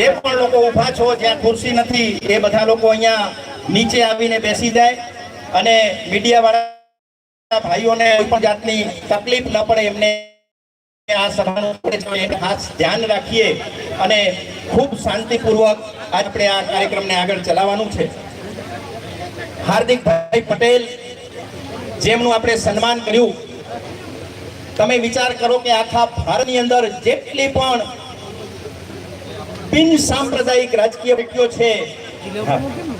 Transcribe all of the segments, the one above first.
જે પણ લોકો ઊભા છો, જ્યાં ખુરશી નથી, એ બધા લોકો અહીંયા નીચે આવીને બેસી જાય અને મીડિયા વાળા ભાઈઓને કોઈ પણ જાતની તકલીફ ન પડે, એમને આ સભાનું ખાસ ધ્યાન રાખીએ અને ખૂબ શાંતિપૂર્વક આપણે આ કાર્યક્રમને આગળ ચલાવવાનું છે. હાર્દિકભાઈ પટેલ, જેમનું આપણે સન્માન કર્યું, તમે વિચાર કરો કે આખા ભારતની અંદર જેટલી પણ બિન સાંપ્રદાયિક રાજકીય વ્યક્તિઓ છે.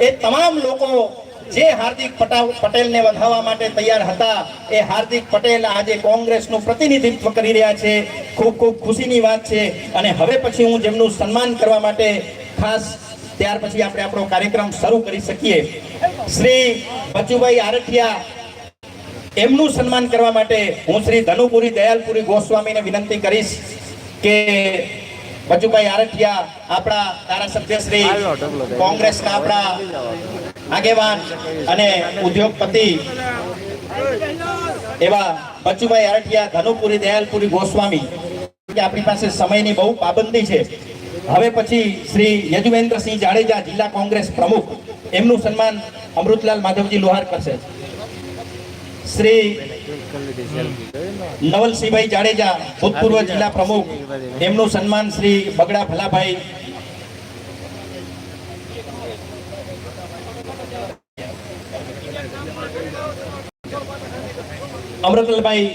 એ તમામ લોકો જે હાર્દિક પટા- પટેલને વધાવવા માટે તૈયાર હતા, એ હાર્દિક પટેલ આજે કોંગ્રેસનું પ્રતિનિધિત્વ કરી રહ્યા છે. ખૂબ ખૂબ ખુશીની વાત છે. અને હવે પછી હું જેમનું સન્માન કરવા માટે ખાસ ત્યાર પછી આપણે આપણો કાર્યક્રમ શરૂ કરી શકીએ. શ્રી બચુભાઈ આરઠિયા, એમનું સન્માન કરવા માટે હું શ્રી ધનુપુરી દયાલપુરી ગોસ્વામીને વિનંતી કરીશ કે બચુભાઈ આરઠિયા આપણા ધારાસભ્ય શ્રી કોંગ્રેસના આપણા આગેવાન અને ઉદ્યોગપતિ એવા બચુભાઈ આરઠિયા ધનુપુરી દયાલપુરી ગોસ્વામી. કે આપણી પાસે સમયની બહુ પાબંદી છે. હવે પછી શ્રી યજુવેન્દ્રસિંહ જાડેજા જિલ્લા કોંગ્રેસ પ્રમુખ. એમનું સન્માન અમૃતલાલ માધવજી લોહાર કરશે. શ્રી નવલસિંહભાઈ જાડેજા, ભૂતપૂર્વ જિલ્લા પ્રમુખ. એમનું સન્માન શ્રી બગડા ભલાભાઈ અમૃતલાલભાઈ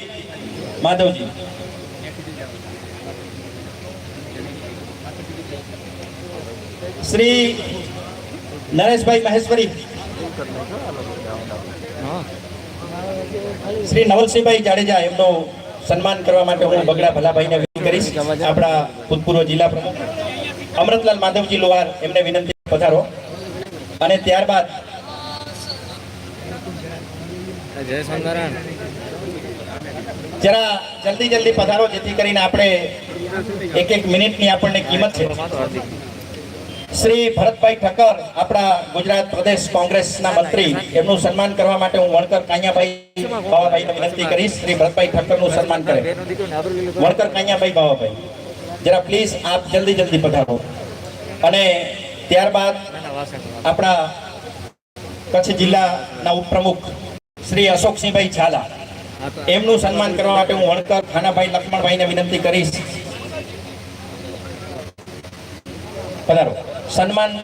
માધવજી. શ્રી નરેશભાઈ મહેશ્વરી. શ્રી નવલસિંહભાઈ જાડેજા એમનું સન્માન કરવા માટે હું બગડા ભલાભાઈને વિનંતી કરીશ. આપણા ભૂતપૂર્વ જિલ્લા પ્રમુખ અમૃતલાલ માધવજી લોહાર એમને વિનંતી પધારો. અને ત્યારબાદ જય સ્વામિનારાયણ. જરા જલ્દી જલ્દી પધારો જેથી કરીને આપણે એક એક મિનિટની આપણને કિંમત છે. શ્રી ભરતભાઈ ઠક્કર આપણા ગુજરાત પ્રદેશ કોંગ્રેસના મંત્રી. એમનું સન્માન કરવા માટે હું વણકર કાંયાભાઈ બાવાભાઈને વિનંતી કરીશ. શ્રી ભરતભાઈ ઠક્કરનું સન્માન કરે. વણકર કાંયાભાઈ બાવાભાઈ. જરા પ્લીઝ આપ જલ્દી જલ્દી પધારો. અને ત્યારબાદ આપણા કચ્છ જિલ્લાના ઉપપ્રમુખ શ્રી અશોકસિંહભાઈ ઝાલા. એમનું સન્માન કરવા માટે હું વણકર ખાનાભાઈ લક્ષ્મણભાઈને વિનંતી કરીશ. પધારો. સન્માન.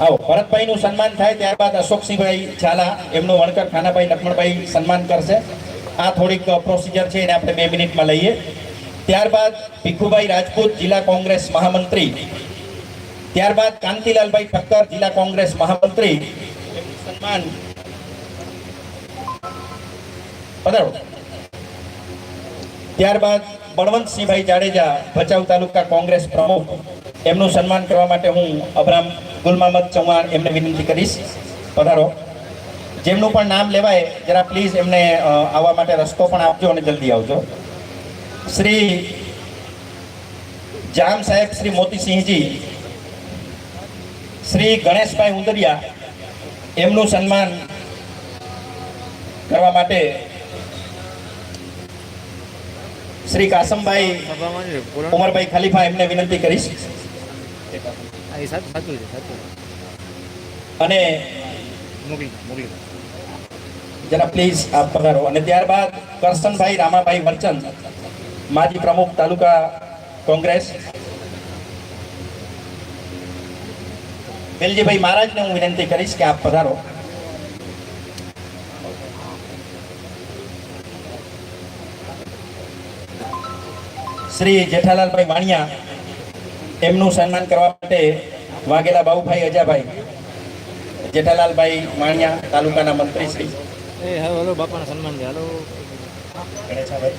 આવો, ભરતભાઈનું સન્માન થાય ત્યારબાદ અશોકસિંહભાઈ ઝાલા, એમનું વણકર ખાનાભાઈ લક્ષ્મણભાઈ સન્માન કરશે. આ થોડીક પ્રોસિજર છે, એને આપણે બે મિનિટમાં લઈએ. ત્યારબાદ ભીખુભાઈ રાજપૂત, જિલ્લા કોંગ્રેસ મહામંત્રી. ત્યારબાદ કાંતિલાલભાઈ ઠક્કર, જિલ્લા કોંગ્રેસ મહામંત્રી. સન્માન. પધારો. ત્યારબાદ બળવંતસિંહભાઈ જાડેજા, ભચાઉ તાલુકા કોંગ્રેસ પ્રમુખ. એમનું સન્માન કરવા માટે હું અબ્રામ ગુલમામદ ચૌહાણ એમને વિનંતી કરીશ. પધારો. જેમનું પણ નામ લેવાય જરા પ્લીઝ એમને આવવા માટે રસ્તો પણ આપજો અને જલ્દી આવજો. શ્રી જામ સાહેબ શ્રી મોતીસિંહજી શ્રી ગણેશભાઈ ઉંદરિયા એમનું સન્માન કરવા માટે શ્રી કાસમભાઈ ઉમરભાઈ ખલીફા એમને વિનંતી કરીશ. આ એ સાચું સાચું છે સાચું અને મોકલી મોકલી જરા પ્લીઝ આપ પધારો. અને ત્યારબાદ કરશનભાઈ રામાભાઈ વરચંદ માજી પ્રમુખ તાલુકા કોંગ્રેસ. વેલજીભાઈ મહારાજને હું વિનંતી કરીશ કે આપ પધારો. શ્રી જેઠાલાલભાઈ વાણિયા એમનું સન્માન કરવા માટે વાઘેલા બાબુભાઈ અજાભાઈ જેઠાલાલભાઈ માણિયા તાલુકાના મંત્રી શ્રી. હલો બાપાના સન્માન છે. હાલો. ગણેશાભાઈ.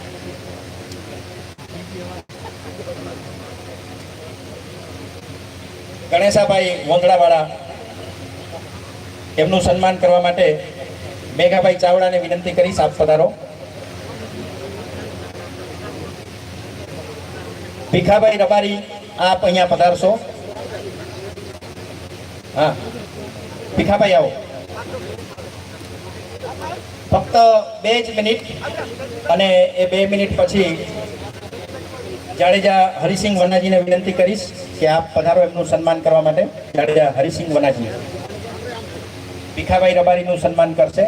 ગણેશાભાઈ વોંદડાવાળા એમનું સન્માન કરવા માટે મેઘાભાઈ ચાવડાને વિનંતી કરી સાફ પધારો. ભીખાભાઈ રબારી આપ અહીંયા પધારશો. હા. ભીખાભાઈ આવો. ફક્ત બે જ મિનિટ અને એ બે મિનિટ પછી જાડેજા હરિસિંહ વનાજીને વિનંતી કરીશ કે આપ પધારો એમનું સન્માન કરવા માટે. જાડેજા હરિસિંહ વનાજી. ભીખાભાઈ રબારીનું સન્માન કરશે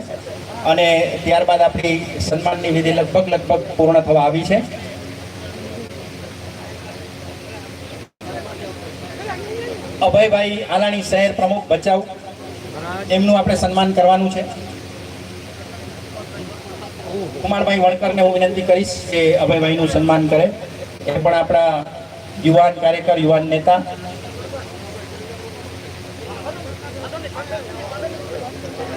અને ત્યારબાદ આપણી સન્માનની વિધિ લગભગ લગભગ પૂર્ણ થવા આવી છે. અભયભાઈ આલાણી શહેર પ્રમુખ ભચાઉ એમનું આપણે સન્માન કરવાનું છે. કુમારભાઈ વણકરને હું વિનંતી કરીશ કે અભયભાઈનું સન્માન કરે. એ પણ આપણા યુવાન કાર્યકર, યુવાન નેતા.